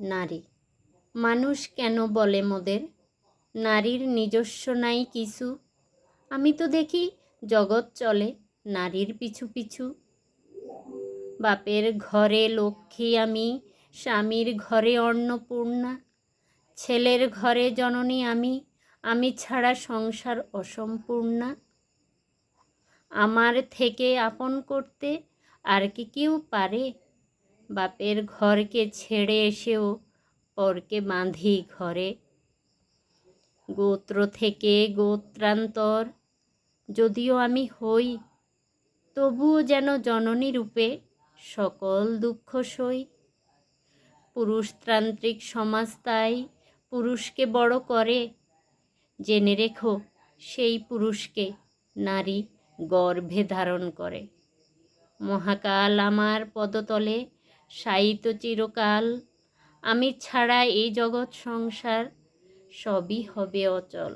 নারী। মানুষ কেন বলে মোদের? নারীর নিজস্ব নাই কিছু। আমি তো দেখি জগৎ চলে, নারীর পিছু পিছু। বাপের ঘরে লক্ষ্মী আমি, স্বামীর ঘরে অন্নপূর্ণা। ছেলের ঘরে জননী আমি আমি ছাড়া সংসার অসম্পূর্ণা। আমার থেকে আপন করতে আর কি কেউ পারে? বাপের ঘরকে ছেড়ে এসেও পরকে বাঁধি ঘরে। গোত্র থেকে গোত্রান্তর, যদিও আমি হই, তবুও যেন জননী রূপে সকল দুঃখ সই। পুরুষতান্ত্রিক সমাজ তাই পুরুষকে বড় করে। জেনে রেখো, সেই পুরুষকে নারী গর্ভে ধারণ করে। মহাকাল আমার পদতলে সাইত চিরকাল। আমি ছাড়া এই জগৎ সংসার সবই হবে অচল।